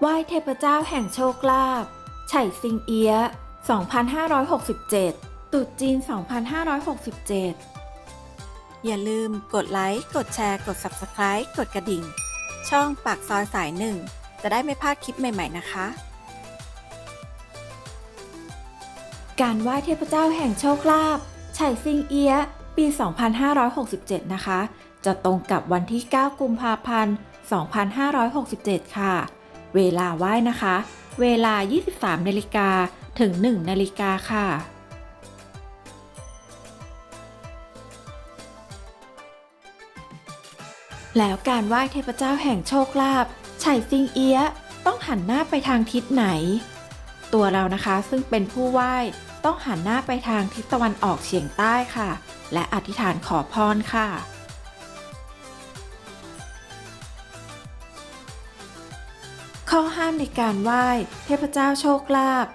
ไหว้เทพเจ้าแห่งโชคลาภไฉซิงเอียะ2567ตรุษจีน 2567 อย่าลืมกดไลค์ กดแชร์ กด Subscribe กดกระดิ่ง ช่องปากซอยสายหนึ่ง จะได้ไม่พลาดคลิปใหม่ ๆ นะคะ การไหว้เทพเจ้าแห่งโชคลาภไฉซิงเอียะปี 2567 นะคะ จะตรงกับวันที่ 9 กุมภาพันธ์ 2567 ค่ะ เวลาไหว้นะคะ เวลา 23นาฬิกาถึง 1นาฬิกาค่ะแล้วการไหว้เทพเจ้าแห่งโชคลาภไฉซิงเอียะต้องหันหน้าไปทางทิศไหน ตัวเรานะคะซึ่งเป็นผู้ไหว้ต้องหันหน้าไปทางทิศตะวันออกเฉียงใต้ค่ะ และอธิษฐานขอพรค่ะ ข้อห้ามในการไหว้เทพเจ้าโชคลาภ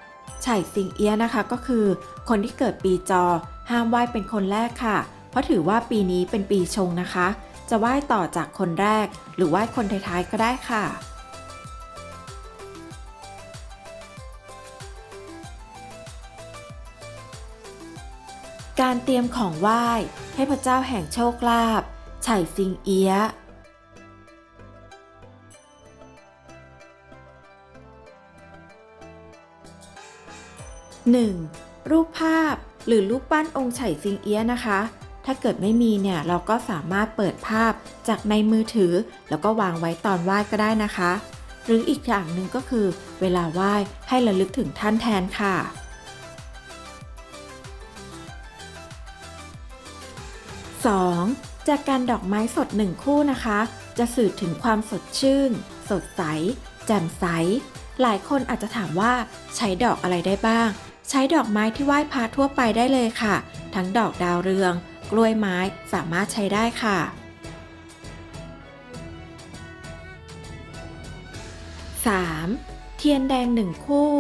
ไฉสิงเอียะนะคะก็คือ คนที่เกิดปีจอ ห้ามไหว้เป็นคนแรกค่ะ เพราะถือว่าปีนี้เป็นปีชงนะคะ จะไหว้ต่อจากคนแรก หรือไหว้คนท้ายๆก็ได้ค่ะ การเตรียมของไหว้เทพเจ้าแห่งโชคลาภไฉซิงเอียะ 1. รูปภาพหรือรูปปั้นองค์ไฉซิงเอียะนะคะ ถ้าเกิดไม่มีเนี่ยเราก็สามารถเปิดภาพจากในมือถือ แล้วก็วางไว้ตอนไหว้ก็ได้นะคะ หรืออีกอย่างหนึ่งก็คือ เวลาไหว้ให้ระลึกถึงท่านแทนค่ะ 2. จากการดอกไม้สดหนึ่งคู่นะคะ จะสื่อถึงความสดชื่น สดใส แจ่มใส หลายคนอาจจะถามว่าใช้ดอกอะไรได้บ้าง ใช้ดอกไม้ที่ไหว้พระทั่วไปได้เลยค่ะ ทั้งดอกดาวเรือง กล้วยไม้สามารถใช้ได้ค่ะ 3. เทียนแดงหนึ่งคู่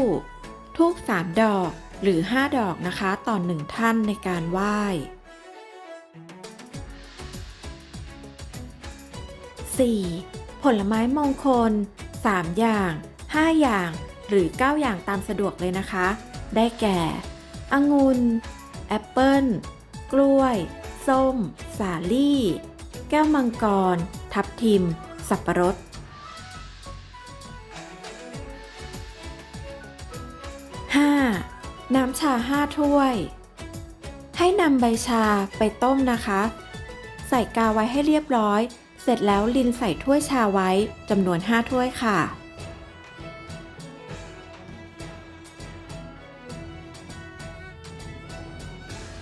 ทูบ3ดอกหรือ 5 ดอกนะคะต่อหนึ่งท่านในการไหว้ 4. ผลไม้มงคล 3 อย่าง 5 อย่าง หรือ 9 อย่างตามสะดวกเลยนะคะ ได้แก่องุ่นแอปเปิ้ล กล้วย ส้ม สาลี่ แก้วมังกร ทับทิม สับปะรด 5. น้ำชา 5 ถ้วย ให้นำใบชาไปต้มนะคะ ใส่กาไว้ให้เรียบร้อย เสร็จแล้วลินใส่ถ้วยชาไว้จำนวน 5 ถ้วยค่ะ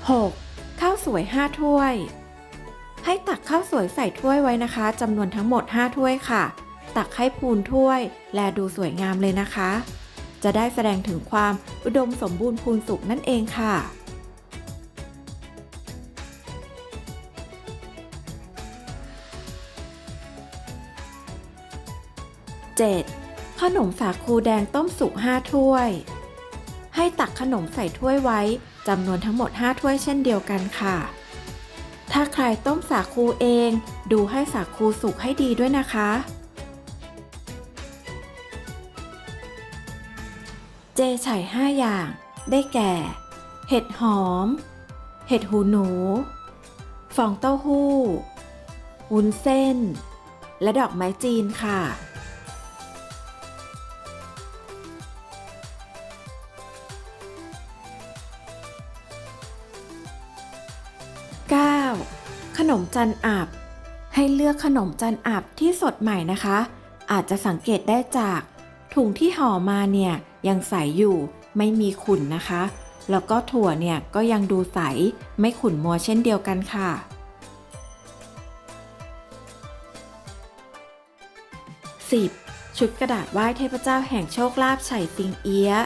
6. ข้าวสวย 5 ถ้วย ให้ตักข้าวสวยใส่ถ้วยไว้นะคะจำนวนทั้งหมด 5 ถ้วยค่ะ ตักให้พูนถ้วย และดูสวยงามเลยนะคะ จะได้แสดงถึงความอุดมสมบูรณ์พูนสุขนั่นเองค่ะ 7. ขนมสาคูแดงต้มสุก 5 ถ้วย ให้ตักขนมใส่ถ้วยไว้ จำนวนทั้งหมด 5 ถ้วยเช่นเดียวกันค่ะ ถ้าใครต้มสาคูเอง ดูให้สาคูสุกให้ดีด้วยนะคะ เจไฉ่5อย่าง ได้แก่ เห็ดหอม เห็ดหูหนู ฟองเต้าหู้วุ้นเส้น และดอกไม้จีนค่ะ ขนมจันอับให้เลือกขนมจันอับที่สดใหม่นะคะ อาจจะสังเกตได้จาก ถุงที่ห่อมาเนี่ยยังใสอยู่ไม่มีขุ่นนะคะ แล้วก็ถั่วเนี่ยก็ยังดูใสไม่ขุ่นมัวเช่นเดียวกันค่ะ 10. ชุดกระดาษไหว้เทพเจ้าแห่งโชคลาภไฉซิงเอียะ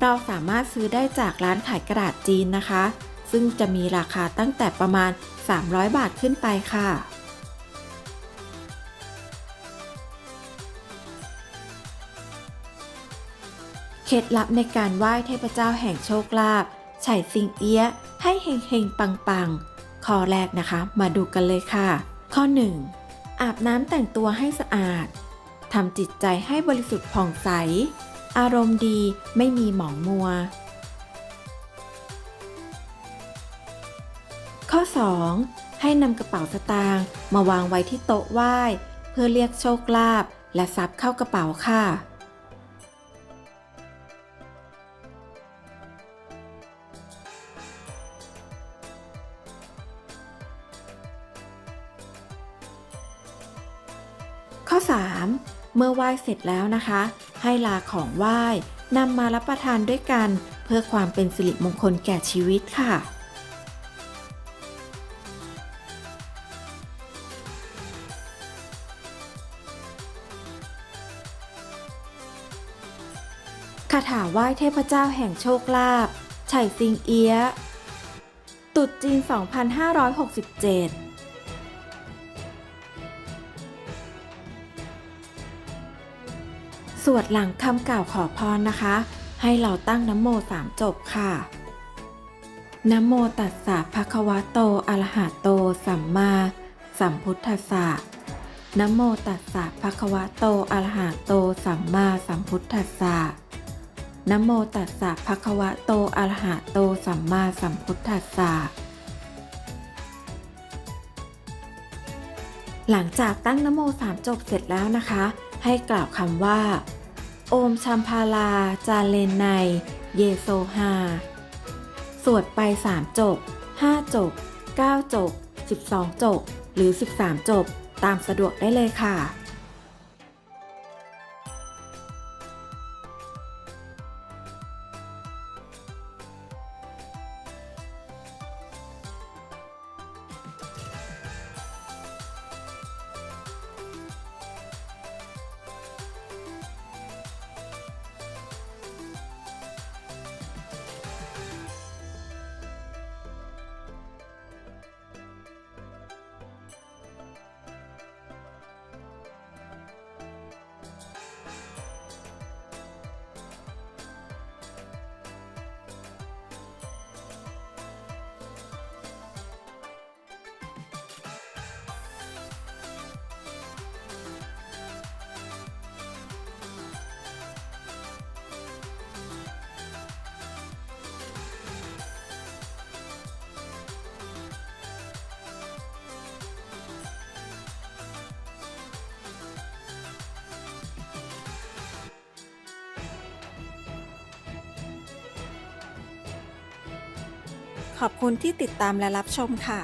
เราสามารถซื้อได้จากร้านขายกระดาษจีนนะคะ ซึ่งจะมีราคาตั้งแต่ประมาณ 300 บาทขึ้นไปค่ะ เคล็ดลับในการไหว้เทพเจ้าแห่งโชคลาภไฉซิงเอียให้เฮงเฮงปังปังๆ ข้อแรกนะคะ มาดูกันเลยค่ะ ข้อ 1 อาบน้ำแต่งตัวให้สะอาดทำจิตใจให้บริสุทธิ์ผ่องใส อารมณ์ดีไม่มีหมองมัว ข้อ 2. ให้นำกระเป๋าสตางค์มาวางไว้ที่โต๊ะไหว้ เพื่อเรียกโชคลาภและทรัพย์เข้ากระเป๋าค่ะ ข้อ 3. เมื่อไหว้เสร็จแล้วนะคะ ให้ลาของไหว้นำมารับประทานด้วยกัน เพื่อความเป็นสิริมงคลแก่ชีวิตค่ะ คาถาไหว้เทพเจ้าแห่งโชคลาภไฉซิงเอียะตรุษจีน 2567สวดหลังคำกล่าวขอพรนะคะ ให้เราตั้งน้ำโมสามจบค่ะนโมตัสสะภะคะวะโตอะระหะโต สัมมาสัมพุทธัสสะนโมตัสสะภะคะวะโตอะระหะโต สัมมาสัมพุทธัสสะ นโมตัสสะภะคะวะโตอะระหะโตสัมมาสัมพุทธัสสะหลังจากตั้งนโมสามจบเสร็จแล้วนะคะ ให้กล่าวคำว่า โอมชัมพาลา จาเลนไนเยโซฮาสวดไป 3 จบ 5 จบ 9 จบ 12 จบ หรือ 13 จบ ตามสะดวกได้เลยค่ะ ขอบคุณที่ติดตามและรับชมค่ะ